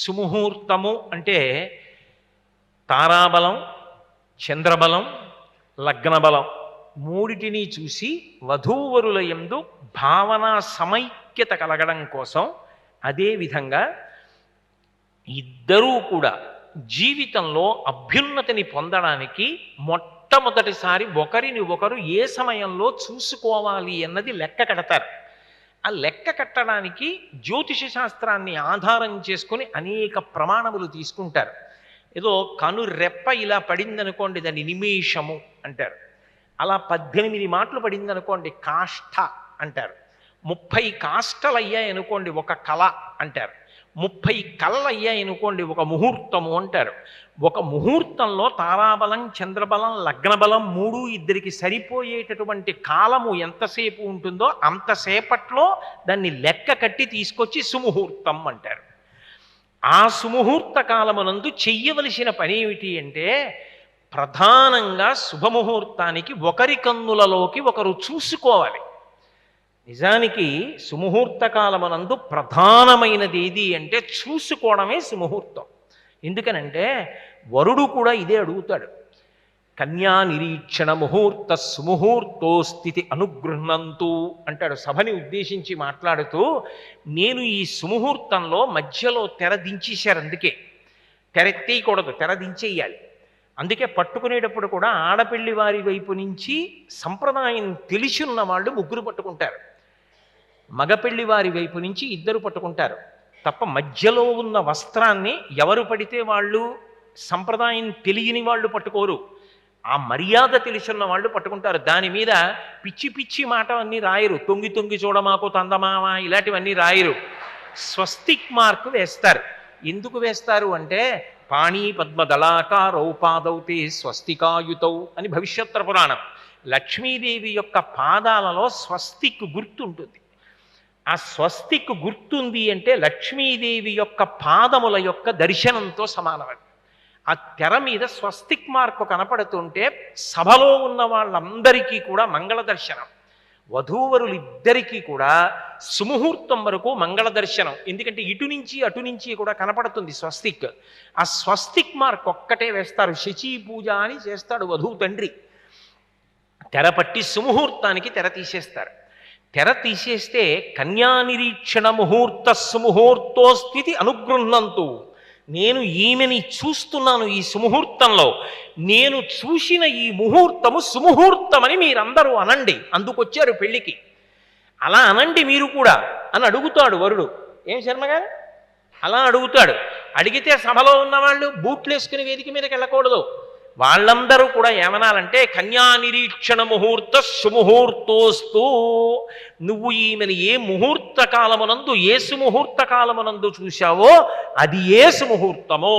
సుముహూర్తము అంటే తారాబలం చంద్రబలం లగ్నబలం మూడిటిని చూసి వధూవరుల యందు భావన సమైక్యత కలగడం కోసం అదేవిధంగా ఇద్దరూ కూడా జీవితంలో అభ్యున్నతిని పొందడానికి మొట్టమొదటిసారి ఒకరిని ఒకరు ఏ సమయంలో చూసుకోవాలి అన్నది లెక్క కడతారు. ఆ లెక్క కట్టడానికి జ్యోతిష శాస్త్రాన్ని ఆధారం చేసుకొని అనేక ప్రమాణములు తీసుకుంటారు. ఏదో కను రెప్ప ఇలా పడిందనుకోండి దాన్ని నిమేషము అంటారు. అలా పద్దెనిమిది మాటలు పడిందనుకోండి కాష్ట అంటారు. ముప్పై కాష్టలు అయ్యాయనుకోండి ఒక కళ అంటారు. ముప్పై కళలు అయ్యాయనుకోండి ఒక ముహూర్తము అంటారు. ఒక ముహూర్తంలో తారాబలం చంద్రబలం లగ్నబలం మూడు ఇద్దరికి సరిపోయేటటువంటి కాలము ఎంతసేపు ఉంటుందో అంతసేపట్లో దాన్ని లెక్క కట్టి తీసుకొచ్చి సుముహూర్తం అంటారు. ఆ సుముహూర్త కాలమునందు చెయ్యవలసిన పని ఏమిటి అంటే ప్రధానంగా శుభముహూర్తానికి ఒకరి కన్నులలోకి ఒకరు చూసుకోవాలి. నిజానికి సుముహూర్త కాలమునందు ప్రధానమైనది ఏది అంటే చూసుకోవడమే సుముహూర్తం. ఎందుకనంటే వరుడు కూడా ఇదే అడుగుతాడు. కన్యా నిరీక్షణ ముహూర్త సుముహూర్తో స్థితి అనుగృహ్ణంతు అంటాడు. సభని ఉద్దేశించి మాట్లాడుతూ నేను ఈ సుముహూర్తంలో మధ్యలో తెర దించేశారు అందుకే. తెరెత్తేయకూడదు తెర దించేయాలి. అందుకే పట్టుకునేటప్పుడు కూడా ఆడపిల్లి వారి వైపు నుంచి సంప్రదాయం తెలిసున్న వాళ్ళు ముగ్గురు పట్టుకుంటారు. మగపెళ్ళి వారి వైపు నుంచి ఇద్దరు పట్టుకుంటారు. తప్ప మధ్యలో ఉన్న వస్త్రాన్ని ఎవరు పడితే వాళ్ళు సంప్రదాయం తెలియని వాళ్ళు పట్టుకోరు. ఆ మర్యాద తెలిసిన వాళ్ళు పట్టుకుంటారు. దాని మీద పిచ్చి పిచ్చి మాట అన్నీ రాయరు. తొంగి తొంగి చూడమాకు తందమామ ఇలాంటివన్నీ రాయరు. స్వస్తిక్ మార్క్ వేస్తారు. ఎందుకు వేస్తారు అంటే పాణి పద్మదళాకారౌపాదౌతే స్వస్తికాయుతౌ అని భవిష్యత్తర పురాణం. లక్ష్మీదేవి యొక్క పాదాలలో స్వస్తిక్ గుర్తుంటుంది. ఆ స్వస్తిక్ గుర్తుంది అంటే లక్ష్మీదేవి యొక్క పాదముల యొక్క దర్శనంతో సమానమది ఆ తెర మీద స్వస్తిక్ మార్కు కనపడుతుంటే సభలో ఉన్న వాళ్ళందరికీ కూడా మంగళ దర్శనం. వధూవరులిద్దరికీ కూడా సుముహూర్తం వరకు మంగళ దర్శనం. ఎందుకంటే ఇటు నుంచి అటు నుంచి కూడా కనపడుతుంది స్వస్తిక్. ఆ స్వస్తిక్ మార్క్ ఒక్కటే వేస్తారు. శచీ పూజ అని చేస్తాడు వధువు తండ్రి. తెర పట్టి సుముహూర్తానికి తెర తీసేస్తారు. తెర తీసేస్తే కన్యా నిరీక్షణ ముహూర్త సుముహూర్తో స్థితి అనుగృహంతు నేను ఈమెని చూస్తున్నాను ఈ సుముహూర్తంలో. నేను చూసిన ఈ ముహూర్తము సుముహూర్తమని మీరందరూ అనండి. అందుకొచ్చారు పెళ్ళికి. అలా అనండి మీరు కూడా అని అడుగుతాడు వరుడు. ఏం శర్మ గారు అలా అడుగుతాడు. అడిగితే సభలో ఉన్నవాళ్ళు బూట్లు వేసుకుని వేదిక మీదకి వెళ్ళకూడదు. వాళ్ళందరూ కూడా ఏమనాలంటే కన్యా నిరీక్షణ ముహూర్త సుముహూర్తోస్తూ. నువ్వు ఈమెను ఏ ముహూర్త కాలమునందు ఏ సుముహూర్త కాలమునందు చూశావో అది ఏ సుముహూర్తమో.